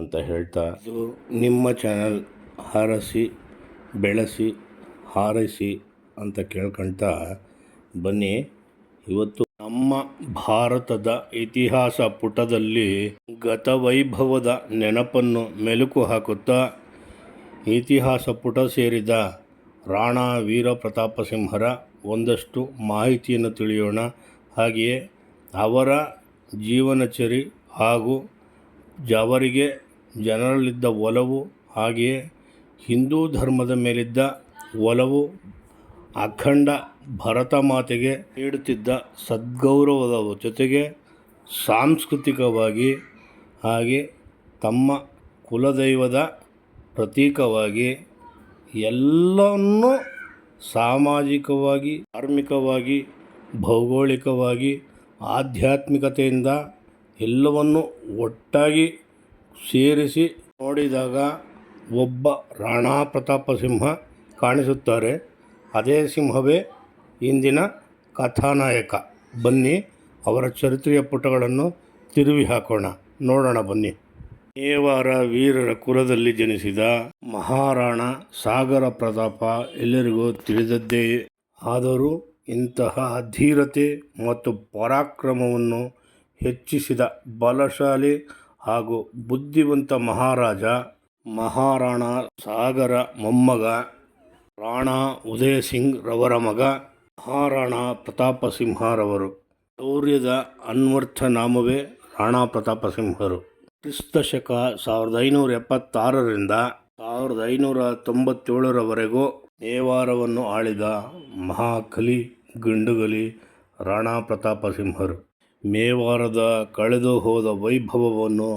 ಅಂತ ಹೇಳ್ತಾ ಇದು ನಿಮ್ಮ ಚಾನಲ್ ಹಾರಸಿ, ಬೆಳೆಸಿ, ಹಾರೈಸಿ ಅಂತ ಕೇಳ್ಕೊಳ್ತಾ ಬನ್ನಿ. ಇವತ್ತು ನಮ್ಮ ಭಾರತದ ಇತಿಹಾಸ ಪುಟದಲ್ಲಿ ಗತವೈಭವದ ನೆನಪನ್ನು ಮೆಲುಕು ಹಾಕುತ್ತಾ ಇತಿಹಾಸ ಪುಟ ಸೇರಿದ ರಾಣಾ ವೀರ ಪ್ರತಾಪ ಸಿಂಹರ ಒಂದಷ್ಟು ಮಾಹಿತಿಯನ್ನು ತಿಳಿಯೋಣ. ಹಾಗೆಯೇ ಅವರ ಜೀವನಚರಿ ಹಾಗೂ ಅವರಿಗೆ ಜನರಲ್ಲಿದ್ದ ಒಲವು ಹಾಗೆಯೇ ಹಿಂದೂ ಧರ್ಮದ ಮೇಲಿದ್ದ ಒಲವು ಅಖಂಡ ಭರತ ಮಾತೆಗೆ ನೀಡುತ್ತಿದ್ದ ಸದ್ಗೌರವದ ಜೊತೆಗೆ ಸಾಂಸ್ಕೃತಿಕವಾಗಿ ಹಾಗೆ ತಮ್ಮ ಕುಲದೈವದ ಪ್ರತೀಕವಾಗಿ ಎಲ್ಲವನ್ನು ಸಾಮಾಜಿಕವಾಗಿ, ಧಾರ್ಮಿಕವಾಗಿ, ಭೌಗೋಳಿಕವಾಗಿ, ಆಧ್ಯಾತ್ಮಿಕತೆಯಿಂದ ಎಲ್ಲವನ್ನು ಒಟ್ಟಾಗಿ ಸೇರಿಸಿ ನೋಡಿದಾಗ ಒಬ್ಬ ರಾಣಾ ಪ್ರತಾಪ ಸಿಂಹ ಕಾಣಿಸುತ್ತಾರೆ. ಅದೇ ಸಿಂಹವೇ ಇಂದಿನ ಕಥಾನಾಯಕ. ಬನ್ನಿ, ಅವರ ಚರಿತ್ರೆಯ ಪುಟಗಳನ್ನು ತಿರುವಿ ಹಾಕೋಣ. ನೋಡೋಣ ಬನ್ನಿ. ದೇವಾರ ವೀರರ ಕುಲದಲ್ಲಿ ಜನಿಸಿದ ಮಹಾರಾಣ ಸಾಗರ ಪ್ರತಾಪ ಎಲ್ಲರಿಗೂ ತಿಳಿದದ್ದೇ. ಆದರೂ ಇಂತಹ ಧೀರತೆ ಮತ್ತು ಪರಾಕ್ರಮವನ್ನು ಹೆಚ್ಚಿಸಿದ ಬಲಶಾಲಿ ಹಾಗೂ ಬುದ್ಧಿವಂತ ಮಹಾರಾಜ ಮಹಾರಾಣ ಸಾಗರ ಮೊಮ್ಮಗ ರಾಣಾ ಉದಯ ಸಿಂಗ್ ರವರ ಮಗ ಮಹಾರಾಣಾ ಪ್ರತಾಪ ಸಿಂಹರವರು. ಶೌರ್ಯದ ಅನ್ವರ್ಥ ನಾಮವೇ ರಾಣಾ ಪ್ರತಾಪ ಸಿಂಹರು. ಕ್ರಿಸ್ತ ಶಕ ಸಾವಿರದ ಐನೂರ ಎಪ್ಪತ್ತಾರರಿಂದ ಸಾವಿರದ ಐನೂರ ತೊಂಬತ್ತೇಳರವರೆಗೂ ನೇವಾರವನ್ನು ಆಳಿದ ಮಹಾಕಲಿ, ಗಂಡುಗಲಿ ರಾಣಾ ಪ್ರತಾಪ ಸಿಂಹರು. ಮೇವಾರದ ಕಳೆದು ಹೋದ ವೈಭವವನ್ನು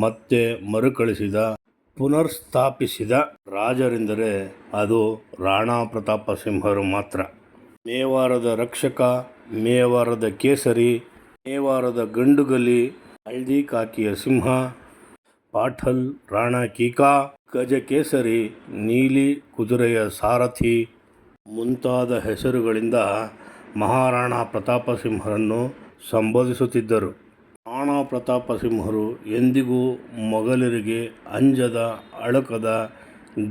ಮತ್ತೆ ಮರುಕಳಿಸಿದ, ಪುನರ್ಸ್ಥಾಪಿಸಿದ ರಾಜರೆಂದರೆ ಅದು ರಾಣಾ ಪ್ರತಾಪ ಸಿಂಹರು ಮಾತ್ರ. ಮೇವಾರದ ರಕ್ಷಕ ಮೇವಾರದ ಕೇಸರಿ ಮೇವಾರದ ಗಂಡುಗಲಿ, ಹಳದಿ ಕಾಕಿಯ ಸಿಂಹ, ಪಾಠಲ್ ರಾಣಾ ಕೀಕಾ, ಗಜ ಕೇಸರಿ, ನೀಲಿ ಕುದುರೆಯ ಸಾರಥಿ ಮುಂತಾದ ಹೆಸರುಗಳಿಂದ ಮಹಾರಾಣಾ ಪ್ರತಾಪ ಸಿಂಹರನ್ನು ಸಂಬೋಧಿಸುತ್ತಿದ್ದರು. ರಾಣಾ ಪ್ರತಾಪ ಸಿಂಹರು ಎಂದಿಗೂ ಮೊಘಲರಿಗೆ ಅಂಜದ, ಅಳಕದ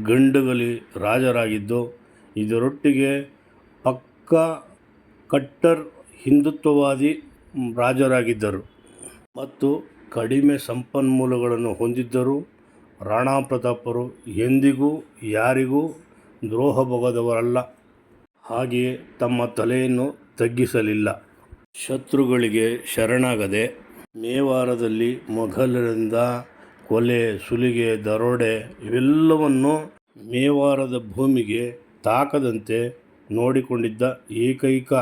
ಗಂಡುಗಲಿ ರಾಜರಾಗಿದ್ದು, ಇದರೊಟ್ಟಿಗೆ ಪಕ್ಕ ಕಟ್ಟರ್ ಹಿಂದುತ್ವವಾದಿ ರಾಜರಾಗಿದ್ದರು. ಮತ್ತು ಕಡಿಮೆ ಸಂಪನ್ಮೂಲಗಳನ್ನು ಹೊಂದಿದ್ದರು ರಾಣಾ ಪ್ರತಾಪರು ಎಂದಿಗೂ ಯಾರಿಗೂ ದ್ರೋಹ ಭೋಗದವರಲ್ಲ. ಹಾಗೆಯೇ ತಮ್ಮ ತಲೆಯನ್ನು ತಗ್ಗಿಸಲಿಲ್ಲ. ಶತ್ರುಗಳಿಗೆ ಶರಣಾಗದೆ ಮೇವಾರದಲ್ಲಿ ಮೊಘಲರಿಂದ ಕೊಲೆ, ಸುಲಿಗೆ, ದರೋಡೆ ಇವೆಲ್ಲವನ್ನು ಮೇವಾರದ ಭೂಮಿಗೆ ತಾಕದಂತೆ ನೋಡಿಕೊಂಡಿದ್ದ ಏಕೈಕ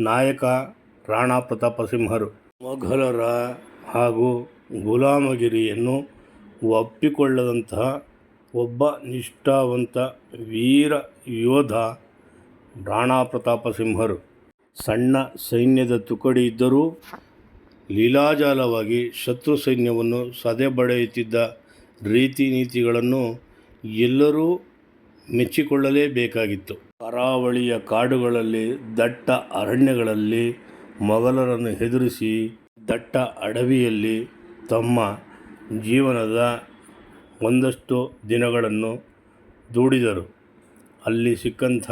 ನಾಯಕ ರಾಣಾ ಪ್ರತಾಪ ಸಿಂಹರು. ಮೊಘಲರ ಹಾಗೂ ಗುಲಾಮಗಿರಿಯನ್ನು ಒಪ್ಪಿಕೊಳ್ಳದಂತಹ ಒಬ್ಬ ನಿಷ್ಠಾವಂತ ವೀರ ಯೋಧ ರಾಣಾ ಪ್ರತಾಪ ಸಿಂಹರು. ಸಣ್ಣ ಸೈನ್ಯದ ತುಕಡಿ ಇದ್ದರೂ ಲೀಲಾಜಾಲವಾಗಿ ಶತ್ರು ಸೈನ್ಯವನ್ನು ಸದೆಬಡೆಯುತ್ತಿದ್ದ ರೀತಿ ನೀತಿಗಳನ್ನು ಎಲ್ಲರೂ ಮೆಚ್ಚಿಕೊಳ್ಳಲೇಬೇಕಾಗಿತ್ತು. ಕರಾವಳಿಯ ಕಾಡುಗಳಲ್ಲಿ ದಟ್ಟ ಅರಣ್ಯಗಳಲ್ಲಿ ಮೊಘಲರನ್ನು ಹೆದರಿಸಿ ದಟ್ಟ ಅಡವಿಯಲ್ಲಿ ತಮ್ಮ ಜೀವನದ ಒಂದಷ್ಟು ದಿನಗಳನ್ನು ದೂಡಿದರು. ಅಲ್ಲಿ ಸಿಕ್ಕಂಥ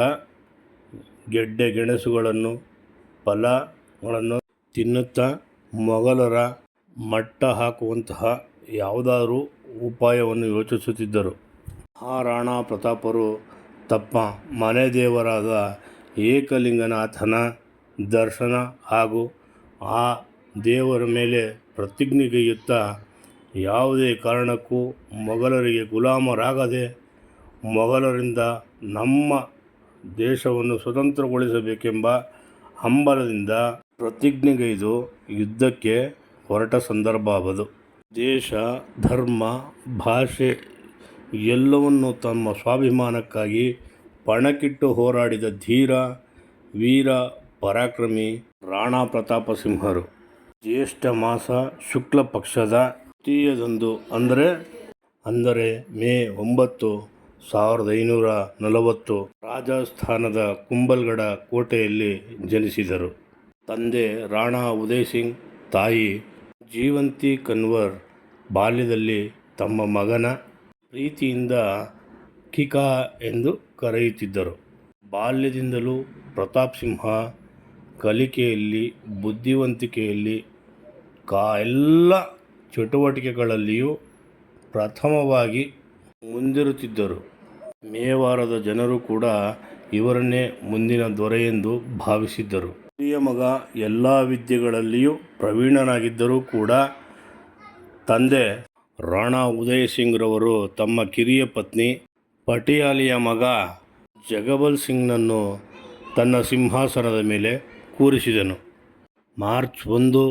ಗೆಡ್ಡೆ ಗೆಣಸುಗಳನ್ನು ಫಲಗಳನ್ನು ತಿನ್ನುತ್ತಾ ಮೊಘಲರ ಮಟ್ಟ ಹಾಕುವಂತಹ ಯಾವುದಾದ್ರೂ ಉಪಾಯವನ್ನು ಯೋಚಿಸುತ್ತಿದ್ದರು. ಆ ರಾಣಾ ಪ್ರತಾಪರು ತಮ್ಮ ಮನೆ ದೇವರಾದ ಏಕಲಿಂಗನಾಥನ ದರ್ಶನ ಹಾಗೂ ಆ ದೇವರ ಮೇಲೆ ಪ್ರತಿಜ್ಞೆಗೈಯುತ್ತಾ ಯಾವುದೇ ಕಾರಣಕ್ಕೂ ಮೊಘಲರಿಗೆ ಗುಲಾಮರಾಗದೆ ಮೊಘಲರಿಂದ ನಮ್ಮ ದೇಶವನ್ನು ಸ್ವತಂತ್ರಗೊಳಿಸಬೇಕೆಂಬ ಹಂಬಲದಿಂದ ಪ್ರತಿಜ್ಞೆಗೈದು ಯುದ್ಧಕ್ಕೆ ಹೊರಟ ಸಂದರ್ಭ ಅದು ದೇಶ, ಧರ್ಮ, ಭಾಷೆ ಎಲ್ಲವನ್ನು ತಮ್ಮ ಸ್ವಾಭಿಮಾನಕ್ಕಾಗಿ ಪಣಕ್ಕಿಟ್ಟು ಹೋರಾಡಿದ ಧೀರ, ವೀರ, ಪರಾಕ್ರಮಿ ರಾಣಾ ಪ್ರತಾಪ ಸಿಂಹರು. ಜ್ಯೇಷ್ಠ ಮಾಸ ಶುಕ್ಲ ಪಕ್ಷದ ತೃತೀಯದಂದು ಅಂದರೆ ಅಂದರೆ ಮೇ ಒಂಬತ್ತು ಸಾವಿರದ ಐನೂರ ನಲವತ್ತು ರಾಜಸ್ಥಾನದ ಕುಂಬಲ್ಗಢ ಕೋಟೆಯಲ್ಲಿ ಜನಿಸಿದರು. ತಂದೆ ರಾಣಾ ಉದಯ್ ಸಿಂಗ್, ತಾಯಿ ಜೀವಂತಿ ಕನ್ವರ್ ಬಾಲ್ಯದಲ್ಲಿ ತಮ್ಮ ಮಗನ ಪ್ರೀತಿಯಿಂದ ಕಿಕಾ ಎಂದು ಕರೆಯುತ್ತಿದ್ದರು. ಬಾಲ್ಯದಿಂದಲೂ ಪ್ರತಾಪ್ ಸಿಂಹ ಕಲಿಕೆಯಲ್ಲಿ, ಬುದ್ಧಿವಂತಿಕೆಯಲ್ಲಿ ಕಾ ಎಲ್ಲ ಚಟುವಟಿಕೆಗಳಲ್ಲಿಯೂ ಪ್ರಥಮವಾಗಿ ಮುಂದಿರುತ್ತಿದ್ದರು. ಮೇವಾರದ ಜನರು ಕೂಡ ಇವರನ್ನೇ ಮುಂದಿನ ದೊರೆಯೆಂದು ಭಾವಿಸಿದ್ದರು. ಹಿರಿಯ ಮಗ ಎಲ್ಲ ವಿದ್ಯೆಗಳಲ್ಲಿಯೂ ಪ್ರವೀಣನಾಗಿದ್ದರೂ ಕೂಡ ತಂದೆ ರಾಣಾ ಉದಯ್ ಸಿಂಗ್ರವರು ತಮ್ಮ ಕಿರಿಯ ಪತ್ನಿ ಪಟಿಯಾಲಿಯ ಮಗ ಜಗಬಲ್ ಸಿಂಗ್ನನ್ನು ತನ್ನ ಸಿಂಹಾಸನದ ಮೇಲೆ ಕೂರಿಸಿದನು. ಮಾರ್ಚ್ ಒಂದು,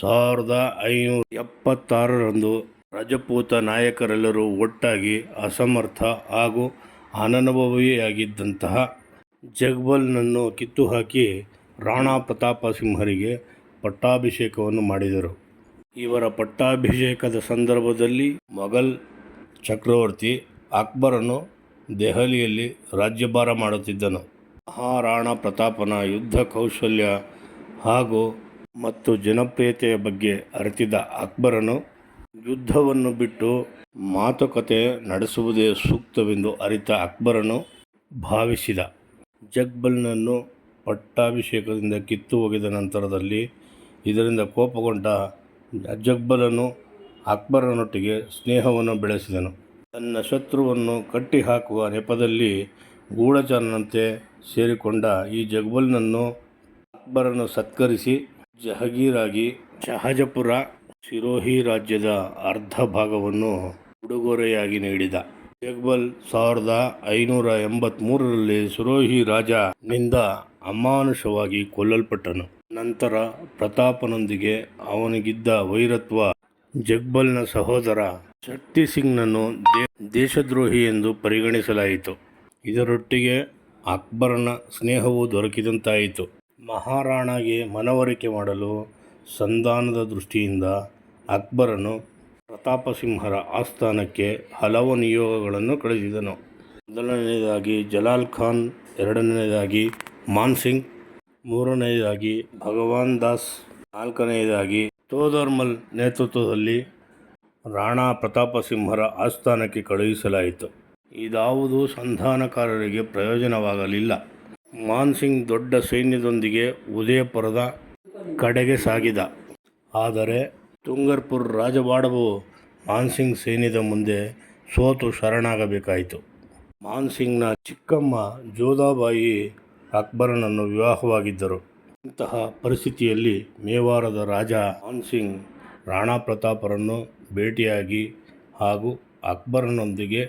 ಸಾವಿರದ ಐನೂರ ಎಪ್ಪತ್ತಾರರಂದು ರಜಪೂತ ನಾಯಕರೆಲ್ಲರೂ ಒಟ್ಟಾಗಿ ಅಸಮರ್ಥ ಹಾಗೂ ಅನನುಭವಿಯಾಗಿದ್ದಂತಹ ಜಗ್ಬಲ್ನನ್ನು ಕಿತ್ತು ಹಾಕಿ ರಾಣಾ ಪ್ರತಾಪ ಸಿಂಹರಿಗೆ ಪಟ್ಟಾಭಿಷೇಕವನ್ನು ಮಾಡಿದರು. ಇವರ ಪಟ್ಟಾಭಿಷೇಕದ ಸಂದರ್ಭದಲ್ಲಿ ಮೊಘಲ್ ಚಕ್ರವರ್ತಿ ಅಕ್ಬರನು ದೆಹಲಿಯಲ್ಲಿ ರಾಜ್ಯಭಾರ ಮಾಡುತ್ತಿದ್ದನು. ಮಹಾರಾಣಾ ಪ್ರತಾಪನ ಯುದ್ಧ ಕೌಶಲ್ಯ ಹಾಗೂ ಮತ್ತು ಜನಪ್ರಿಯತೆಯ ಬಗ್ಗೆ ಅರಿತಿದ್ದ ಅಕ್ಬರನು ಯುದ್ಧವನ್ನು ಬಿಟ್ಟು ಮಾತುಕತೆ ನಡೆಸುವುದೇ ಸೂಕ್ತವೆಂದು ಅರಿತ ಅಕ್ಬರನು ಭಾವಿಸಿದ. ಜಗ್ಬಲ್ನನ್ನು ಪಟ್ಟಾಭಿಷೇಕದಿಂದ ಕಿತ್ತು ಹೋಗಿದ ನಂತರದಲ್ಲಿ ಇದರಿಂದ ಕೋಪಗೊಂಡ ಜಗ್ಬಲನು ಅಕ್ಬರನೊಟ್ಟಿಗೆ ಸ್ನೇಹವನ್ನು ಬೆಳೆಸಿದನು. ತನ್ನ ಶತ್ರುವನ್ನು ಕಟ್ಟಿಹಾಕುವ ನೆಪದಲ್ಲಿ ಗೂಢಚಾರನಂತೆ ಸೇರಿಕೊಂಡ ಈ ಜಗ್ಬಲ್ನನ್ನು ಅಕ್ಬರನು ಸತ್ಕರಿಸಿ ಜಹಗೀರಾಗಿ ಶಹಜಪುರ ಸಿರೋಹಿ ರಾಜ್ಯದ ಅರ್ಧ ಭಾಗವನ್ನು ಉಡುಗೊರೆಯಾಗಿ ನೀಡಿದ. ಜಗ್ಬಲ್ ಸಾವಿರದ ಐನೂರ ಎಂಬತ್ಮೂರರಲ್ಲಿ ಸಿರೋಹಿ ರಾಜನಿಂದ ಅಮಾನುಷವಾಗಿ ಕೊಲ್ಲಲ್ಪಟ್ಟನು. ನಂತರ ಪ್ರತಾಪನೊಂದಿಗೆ ಅವನಿಗಿದ್ದ ವೈರತ್ವ ಜಗ್ಬಲ್ನ ಸಹೋದರ ಶಕ್ತಿ ಸಿಂಗ್ನನ್ನು ದೇಶದ್ರೋಹಿ ಎಂದು ಪರಿಗಣಿಸಲಾಯಿತು. ಇದರೊಟ್ಟಿಗೆ ಅಕ್ಬರನ ಸ್ನೇಹವು ದೊರಕಿದಂತಾಯಿತು. ಮಹಾರಾಣಾಗೆ ಮನವರಿಕೆ ಮಾಡಲು ಸಂಧಾನದ ದೃಷ್ಟಿಯಿಂದ ಅಕ್ಬರನು ಪ್ರತಾಪಸಿಂಹರ ಆಸ್ಥಾನಕ್ಕೆ ಹಲವು ನಿಯೋಗಗಳನ್ನು ಕಳುಹಿಸಿದನು ಮೊದಲನೆಯದಾಗಿ ಜಲಾಲ್ ಖಾನ್, ಎರಡನೆಯದಾಗಿ ಮಾನ್ಸಿಂಗ್ ಮೂರನೆಯದಾಗಿ ಭಗವಾನ್ ದಾಸ್, ನಾಲ್ಕನೆಯದಾಗಿ ತೋದರ್ಮಲ್ ನೇತೃತ್ವದಲ್ಲಿ ರಾಣಾ ಪ್ರತಾಪಸಿಂಹರ ಆಸ್ಥಾನಕ್ಕೆ ಕಳುಹಿಸಲಾಯಿತು. ಇದಾವುದೂ ಸಂಧಾನಕಾರರಿಗೆ ಪ್ರಯೋಜನವಾಗಲಿಲ್ಲ. ಮಾನ್ಸಿಂಗ್ ದೊಡ್ಡ ಸೈನ್ಯದೊಂದಿಗೆ ಉದಯಪುರದ ಕಡೆಗೆ ಸಾಗಿದ. ಆದರೆ ತುಂಗರ್ಪುರ್ ರಾಜವಾಡವು ಮಾನ್ಸಿಂಗ್ ಸೇನಿದ ಮುಂದೆ ಸೋತು ಶರಣಾಗಬೇಕಾಯಿತು. ಮಾನ್ಸಿಂಗ್ನ ಚಿಕ್ಕಮ್ಮ ಜೋಧಾಬಾಯಿ ಅಕ್ಬರನನ್ನು ವಿವಾಹವಾಗಿದ್ದರು. ಇಂತಹ ಪರಿಸ್ಥಿತಿಯಲ್ಲಿ ಮೇವಾರದ ರಾಜ ಮಾನ್ಸಿಂಗ್ ರಾಣಾ ಪ್ರತಾಪರನ್ನು ಭೇಟಿಯಾಗಿ ಹಾಗೂ ಅಕ್ಬರನೊಂದಿಗೆ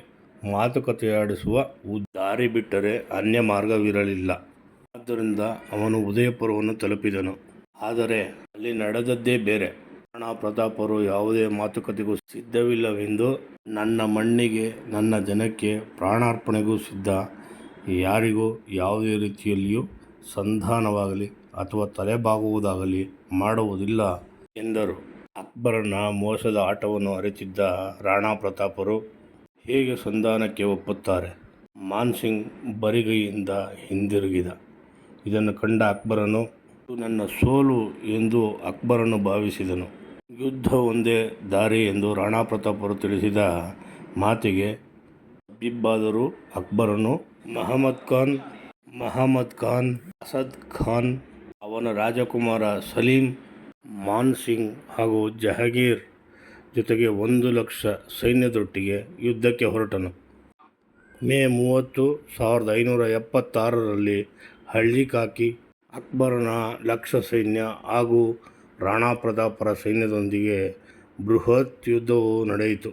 ಮಾತುಕತೆಯಾಡಿಸುವ ದಾರಿ ಬಿಟ್ಟರೆ ಅನ್ಯ ಮಾರ್ಗವಿರಲಿಲ್ಲ ಆದ್ದರಿಂದ ಅವನು ಉದಯಪುರವನ್ನು ತಲುಪಿದನು. ಆದರೆ ಅಲ್ಲಿ ನಡೆದದ್ದೇ ಬೇರೆ. ರಾಣಾ ಪ್ರತಾಪರು ಯಾವುದೇ ಮಾತುಕತೆಗೂ ಸಿದ್ಧವಿಲ್ಲವೆಂದು ನನ್ನ ಮಣ್ಣಿಗೆ, ನನ್ನ ಜನಕ್ಕೆ ಪ್ರಾಣಾರ್ಪಣೆಗೂ ಸಿದ್ಧ. ಯಾರಿಗೂ ಯಾವುದೇ ರೀತಿಯಲ್ಲಿಯೂ ಸಂಧಾನವಾಗಲಿ ಅಥವಾ ತಲೆಬಾಗುವುದಾಗಲಿ ಮಾಡುವುದಿಲ್ಲ ಎಂದರು. ಅಕ್ಬರನ ಮೋಸದ ಆಟವನ್ನು ಅರಿತಿದ್ದ ರಾಣಾ ಪ್ರತಾಪರು ಹೇಗೆ ಸಂಧಾನಕ್ಕೆ ಒಪ್ಪುತ್ತಾರೆ? ಮಾನ್ಸಿಂಗ್ ಬರಿಗೈಯಿಂದ ಹಿಂದಿರುಗಿದ. ಇದನ್ನು ಕಂಡ ಅಕ್ಬರನು ನನ್ನ ಸೋಲು ಎಂದು ಅಕ್ಬರನು ಭಾವಿಸಿದನು. ಯುದ್ಧ ಒಂದೇ ದಾರಿ ಎಂದು ರಾಣಾ ಪ್ರತಾಪರು ತಿಳಿಸಿದ ಮಾತಿಗೆ ಬಿಬ್ಬಾದರೂ ಅಕ್ಬರನು ಮಹಮ್ಮದ್ ಖಾನ್ ಮಹಮ್ಮದ್ ಖಾನ್, ಅಸದ್ ಖಾನ್, ಅವನ ರಾಜಕುಮಾರ ಸಲೀಂ, ಮಾನ್ ಸಿಂಗ್ ಹಾಗೂ ಜಹಗೀರ್ ಜೊತೆಗೆ ಒಂದು ಲಕ್ಷ ಸೈನ್ಯದೊಟ್ಟಿಗೆ ಯುದ್ಧಕ್ಕೆ ಹೊರಟನು. ಮೇ ಮೂವತ್ತು, ಸಾವಿರದ ಐನೂರ ಎಪ್ಪತ್ತಾರರಲ್ಲಿ ಹಳ್ಳಿಕಾಕಿ ಅಕ್ಬರನ ಲಕ್ಷ ಸೈನ್ಯ ಹಾಗೂ ರಾಣಾ ಪ್ರತಾಪರ ಸೈನ್ಯದೊಂದಿಗೆ ಬೃಹತ್ ಯುದ್ಧವು ನಡೆಯಿತು.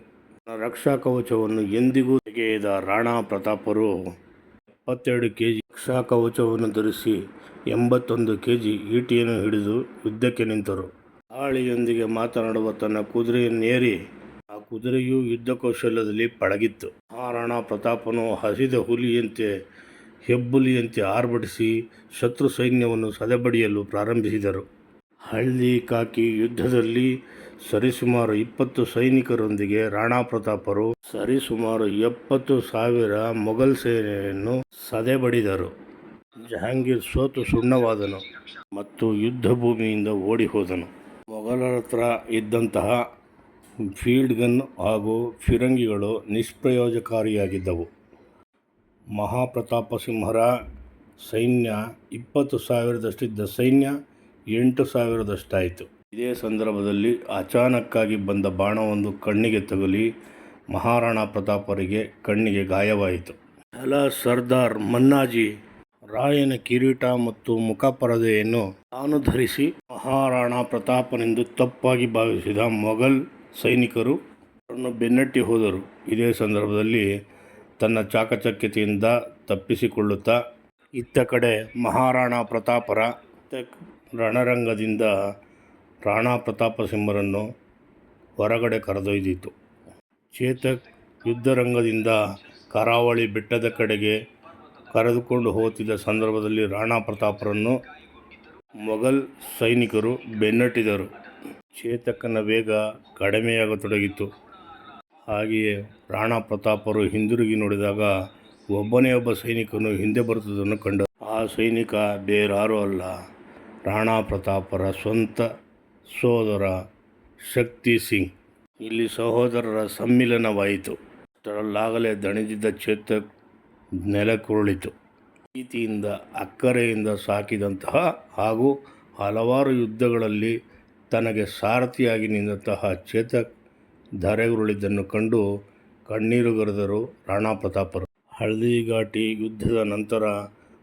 ರಕ್ಷಾ ಕವಚವನ್ನು ಎಂದಿಗೂ ತೆಗೆಯದ ರಾಣಾ ಪ್ರತಾಪರು ಎಪ್ಪತ್ತೆರಡು ಕೆ ಜಿ ರಕ್ಷಾ ಕವಚವನ್ನು ಧರಿಸಿ ಎಂಬತ್ತೊಂದು ಕೆ ಜಿ ಈಟಿಯನ್ನು ಹಿಡಿದು ಯುದ್ಧಕ್ಕೆ ನಿಂತರು. ಆಳಿಯೊಂದಿಗೆ ಮಾತನಾಡುವ ತನ್ನ ಕುದುರೆಯನ್ನೇರಿ, ಆ ಕುದುರೆಯು ಯುದ್ಧ ಕೌಶಲ್ಯದಲ್ಲಿ ಪಳಗಿತ್ತು. ಆ ರಾಣಾ ಪ್ರತಾಪನು ಹಸಿದ ಹುಲಿಯಂತೆ ಹೆಬ್ಬುಲಿಯಂತೆ ಆರ್ಭಟಿಸಿ ಶತ್ರು ಸೈನ್ಯವನ್ನು ಸದೆಬಡಿಯಲು ಪ್ರಾರಂಭಿಸಿದರು. ಹಳ್ಳಿ ಕಾಕಿ ಯುದ್ಧದಲ್ಲಿ ಸರಿಸುಮಾರು ಇಪ್ಪತ್ತು ಸೈನಿಕರೊಂದಿಗೆ ರಾಣಾ ಪ್ರತಾಪರು ಸರಿಸುಮಾರು ಎಪ್ಪತ್ತು ಸಾವಿರ ಮೊಘಲ್ ಸೇನೆಯನ್ನು ಸದೆಬಡಿದರು. ಜಹಾಂಗೀರ್ ಸೋತು ಸುಣ್ಣವಾದನು ಮತ್ತು ಯುದ್ಧ ಭೂಮಿಯಿಂದ ಓಡಿ ಹೋದನು ಮೊಘಲರತ್ರ ಇದ್ದಂತಹ ಫೀಲ್ಡ್ ಗನ್ ಹಾಗೂ ಫಿರಂಗಿಗಳು ನಿಷ್ಪ್ರಯೋಜಕಾರಿಯಾಗಿದ್ದವು. ಮಹಾಪ್ರತಾಪ ಸಿಂಹರ ಸೈನ್ಯ ಇಪ್ಪತ್ತು ಸಾವಿರದಷ್ಟಿದ್ದ ಸೈನ್ಯ ಎಂಟು ಸಾವಿರದಷ್ಟಾಯಿತು. ಇದೇ ಸಂದರ್ಭದಲ್ಲಿ ಅಚಾನಕ್ಕಾಗಿ ಬಂದ ಬಾಣವೊಂದು ಕಣ್ಣಿಗೆ ತಗುಲಿ ಮಹಾರಾಣಾ ಪ್ರತಾಪರಿಗೆ ಕಣ್ಣಿಗೆ ಗಾಯವಾಯಿತು. ಹಲ ಸರ್ದಾರ್ ಮನ್ನಾಜಿ ರಾಯನ ಕಿರೀಟ ಮತ್ತು ಮುಖಪರದೆಯನ್ನು ತಾನು ಧರಿಸಿ ಮಹಾರಾಣಾ ಪ್ರತಾಪನೆಂದು ತಪ್ಪಾಗಿ ಭಾವಿಸಿದ ಮೊಘಲ್ ಸೈನಿಕರು ಅವರನ್ನು ಬೆನ್ನಟ್ಟಿ ಹೋದರು. ಇದೇ ಸಂದರ್ಭದಲ್ಲಿ ತನ್ನ ಚಾಕಚಕ್ಯತೆಯಿಂದ ತಪ್ಪಿಸಿಕೊಳ್ಳುತ್ತಾ ಇತ್ತ ಕಡೆ ಮಹಾರಾಣಾ ಪ್ರತಾಪರ ರಣರಂಗದಿಂದ ರಾಣಾ ಪ್ರತಾಪ ಸಿಂಹರನ್ನು ಹೊರಗಡೆ ಕರೆದೊಯ್ದಿತು. ಚೇತಕ್ ಯುದ್ಧರಂಗದಿಂದ ಕರಾವಳಿ ಬೆಟ್ಟದ ಕಡೆಗೆ ಕರೆದುಕೊಂಡು ಹೋಗುತ್ತಿದ್ದ ಸಂದರ್ಭದಲ್ಲಿ ರಾಣಾ ಪ್ರತಾಪರನ್ನು ಮೊಘಲ್ ಸೈನಿಕರು ಬೆನ್ನಟ್ಟಿದರು. ಚೇತಕನ ವೇಗ ಕಡಿಮೆಯಾಗತೊಡಗಿತು. ಹಾಗೆಯೇ ರಾಣಾ ಪ್ರತಾಪರು ಹಿಂದಿರುಗಿ ನೋಡಿದಾಗ ಒಬ್ಬನೇ ಒಬ್ಬ ಸೈನಿಕನು ಹಿಂದೆ ಬರುತ್ತಿದ್ದನ್ನು ಕಂಡ. ಆ ಸೈನಿಕ ಬೇರಾರೂ ಅಲ್ಲ. ರಾಣಾ ಪ್ರತಾಪರ ಸ್ವಂತ ಸೋದರ ಶಕ್ತಿ ಸಿಂಗ್. ಇಲ್ಲಿ ಸಹೋದರರ ಸಮ್ಮಿಲನವಾಯಿತು. ಅಷ್ಟರಲ್ಲಾಗಲೇ ದಣಿದಿದ್ದ ಚೇತಕ್ ನೆಲಕ್ಕುರುಳಿತು ಪ್ರೀತಿಯಿಂದ ಅಕ್ಕರೆಯಿಂದ ಸಾಕಿದಂತಹ ಹಾಗೂ ಹಲವಾರು ಯುದ್ಧಗಳಲ್ಲಿ ತನಗೆ ಸಾರಥಿಯಾಗಿ ನಿಂತಹ ಚೇತಕ್ ಧರೆಗುರುಳಿದ್ದನ್ನು ಕಂಡು ಕಣ್ಣೀರುಗರೆದರು ರಾಣಾ ಪ್ರತಾಪರು ಹಳದಿಘಾಟಿ ಯುದ್ಧದ ನಂತರ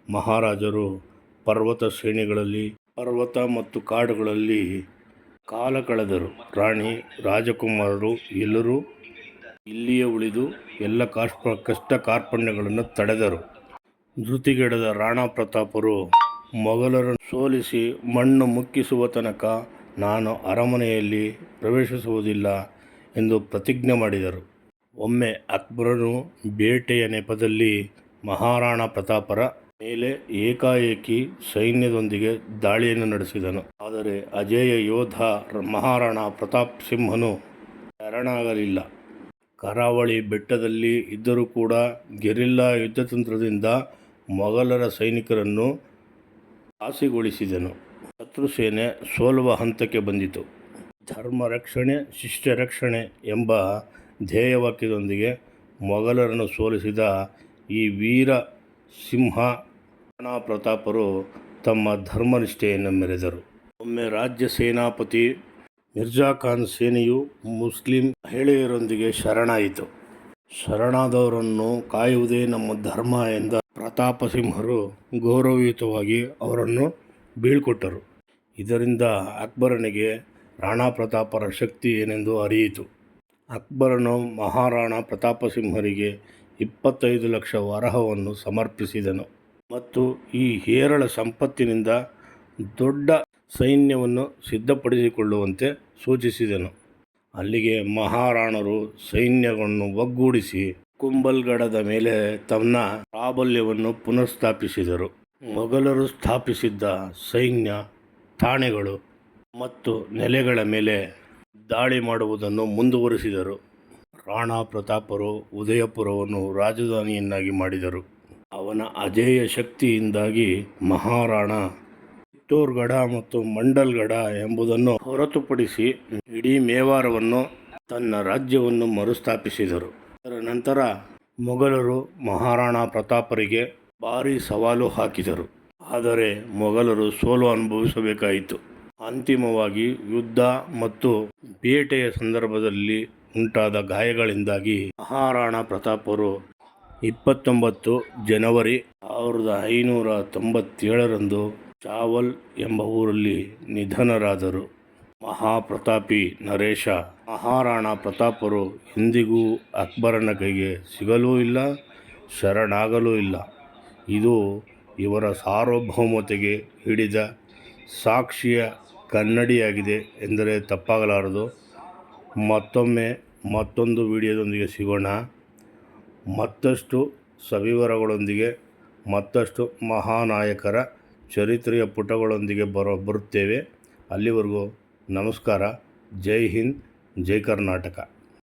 ಮಹಾರಾಜರು ಪರ್ವತ ಶ್ರೇಣಿಗಳಲ್ಲಿ, ಪರ್ವತ ಮತ್ತು ಕಾಡುಗಳಲ್ಲಿ ಕಾಲ ಕಳೆದರು. ರಾಣಿ ರಾಜಕುಮಾರರು ಎಲ್ಲರೂ ಇಲ್ಲಿಯೇ ಉಳಿದು ಎಲ್ಲ ಕಾಷ್ಪ ಕಷ್ಟ ಕಾರ್ಪಣ್ಯಗಳನ್ನು ತಡೆದರು. ಧೃತಿಗೆಡದ ರಾಣಾ ಪ್ರತಾಪರು ಮೊಘಲರನ್ನು ಸೋಲಿಸಿ ಮಣ್ಣು ಮುಕ್ಕಿಸುವ ತನಕ ನಾನು ಅರಮನೆಯಲ್ಲಿ ಪ್ರವೇಶಿಸುವುದಿಲ್ಲ. ಎಂದು ಪ್ರತಿಜ್ಞೆ ಮಾಡಿದರು. ಒಮ್ಮೆ ಅಕ್ಬರನು ಬೇಟೆಯ ನೆಪದಲ್ಲಿ ಮಹಾರಾಣಾ ಪ್ರತಾಪರ ಮೇಲೆ ಏಕಾಏಕಿ ಸೈನ್ಯದೊಂದಿಗೆ ದಾಳಿಯನ್ನು ನಡೆಸಿದನು. ಆದರೆ ಅಜೇಯ ಯೋಧ ಮಹಾರಾಣಾ ಪ್ರತಾಪ್ ಸಿಂಹನು ಶರಣಾಗಲಿಲ್ಲ. ಕರಾವಳಿ ಬೆಟ್ಟದಲ್ಲಿ ಇದ್ದರೂ ಕೂಡ ಗೆರಿಲ್ಲಾ ಯುದ್ಧತಂತ್ರದಿಂದ ಮೊಘಲರ ಸೈನಿಕರನ್ನು ಹಾಸಿಗೊಳಿಸಿದನು. ಶತ್ರು ಸೇನೆ ಸೋಲುವ ಹಂತಕ್ಕೆ ಬಂದಿತು. ಧರ್ಮ ರಕ್ಷಣೆ ಶಿಷ್ಯ ರಕ್ಷಣೆ ಎಂಬ ಧ್ಯೇಯವಾಕ್ಯದೊಂದಿಗೆ ಮೊಘಲರನ್ನು ಸೋಲಿಸಿದ ಈ ವೀರ ಸಿಂಹ ಪ್ರತಾಪರು ತಮ್ಮ ಧರ್ಮನಿಷ್ಠೆಯನ್ನು ಮೆರೆದರು. ಒಮ್ಮೆ ರಾಜ್ಯ ಸೇನಾಪತಿ ಮಿರ್ಜಾ ಖಾನ್ ಸೇನೆಯು ಮುಸ್ಲಿಂ ಮಹಿಳೆಯರೊಂದಿಗೆ ಶರಣಾಯಿತು. ಶರಣಾದವರನ್ನು ಕಾಯುವುದೇ ನಮ್ಮ ಧರ್ಮ ಎಂದ ಪ್ರತಾಪ ಸಿಂಹರು ಗೌರವಯುತವಾಗಿ ಅವರನ್ನು ಬೀಳ್ಕೊಟ್ಟರು. ಇದರಿಂದ ಅಕ್ಬರನಿಗೆ ರಾಣಾ ಪ್ರತಾಪರ ಶಕ್ತಿ ಏನೆಂದು ಅರಿಯಿತು. ಅಕ್ಬರನು ಮಹಾರಾಣಾ ಪ್ರತಾಪ ಸಿಂಹರಿಗೆ ಇಪ್ಪತ್ತೈದು ಲಕ್ಷ ವರಹವನ್ನು ಸಮರ್ಪಿಸಿದನು ಮತ್ತು ಈ ಹೇರಳ ಸಂಪತ್ತಿನಿಂದ ದೊಡ್ಡ ಸೈನ್ಯವನ್ನು ಸಿದ್ಧಪಡಿಸಿಕೊಳ್ಳುವಂತೆ ಸೂಚಿಸಿದನು. ಅಲ್ಲಿಗೆ ಮಹಾರಾಣರು ಸೈನ್ಯವನ್ನು ಒಗ್ಗೂಡಿಸಿ ಕುಂಬಲ್ಗಡದ ಮೇಲೆ ತನ್ನ ಪ್ರಾಬಲ್ಯವನ್ನು ಪುನಃಸ್ಥಾಪಿಸಿದರು. ಮೊಘಲರು ಸ್ಥಾಪಿಸಿದ್ದ ಸೈನ್ಯ, ಠಾಣೆಗಳು ಮತ್ತು ನೆಲೆಗಳ ಮೇಲೆ ದಾಳಿ ಮಾಡುವುದನ್ನು ಮುಂದುವರಿಸಿದರು. ರಾಣಾ ಪ್ರತಾಪರು ಉದಯಪುರವನ್ನು ರಾಜಧಾನಿಯನ್ನಾಗಿ ಮಾಡಿದರು. ಅವನ ಅಜೇಯ ಶಕ್ತಿಯಿಂದಾಗಿ ಮಹಾರಾಣ ಚಿತ್ತೋರ್ಗಢ ಮತ್ತು ಮಂಡಲ್ಗಢ ಎಂಬುದನ್ನು ಹೊರತುಪಡಿಸಿ ಇಡೀ ಮೇವಾರವನ್ನು ತನ್ನ ರಾಜ್ಯವನ್ನು ಮರುಸ್ಥಾಪಿಸಿದರು. ಅದರ ನಂತರ ಮೊಘಲರು ಮಹಾರಾಣಾ ಪ್ರತಾಪರಿಗೆ ಭಾರಿ ಸವಾಲು ಹಾಕಿದರು. ಆದರೆ ಮೊಘಲರು ಸೋಲು ಅನುಭವಿಸಬೇಕಾಯಿತು. ಅಂತಿಮವಾಗಿ ಯುದ್ಧ ಮತ್ತು ಬೇಟೆಯ ಸಂದರ್ಭದಲ್ಲಿ ಉಂಟಾದ ಗಾಯಗಳಿಂದಾಗಿ ಮಹಾರಾಣಾ ಪ್ರತಾಪರು ಇಪ್ಪತ್ತೊಂಬತ್ತು ಜನವರಿ ಸಾವಿರದ ಐನೂರ ತೊಂಬತ್ತೇಳರಂದು ಚಾವಲ್ ಎಂಬ ಊರಲ್ಲಿ ನಿಧನರಾದರು. ಮಹಾಪ್ರತಾಪಿ ನರೇಶ, ಮಹಾರಾಣಾ ಪ್ರತಾಪರು ಎಂದಿಗೂ ಅಕ್ಬರನ ಕೈಗೆ ಸಿಗಲೂ ಇಲ್ಲ, ಶರಣಾಗಲೂ ಇಲ್ಲ. ಇದು ಇವರ ಸಾರ್ವಭೌಮತೆಗೆ ಹಿಡಿದ ಸಾಕ್ಷಿಯ. ಕನ್ನಡಿಯಾಗಿದೆ ಎಂದರೆ ತಪ್ಪಾಗಲಾರದು. ಮತ್ತೊಮ್ಮೆ ಮತ್ತೊಂದು ವಿಡಿಯೋದೊಂದಿಗೆ ಸಿಗೋಣ. ಮತ್ತಷ್ಟು ಸವಿವರಗಳೊಂದಿಗೆ, ಮತ್ತಷ್ಟು ಮಹಾನಾಯಕರ ಚರಿತ್ರೆಯ ಪುಟಗಳೊಂದಿಗೆ ಬರೋ ಬರುತ್ತೇವೆ. ಅಲ್ಲಿವರೆಗೂ ನಮಸ್ಕಾರ. ಜೈ ಹಿಂದ್, ಜೈ ಕರ್ನಾಟಕ.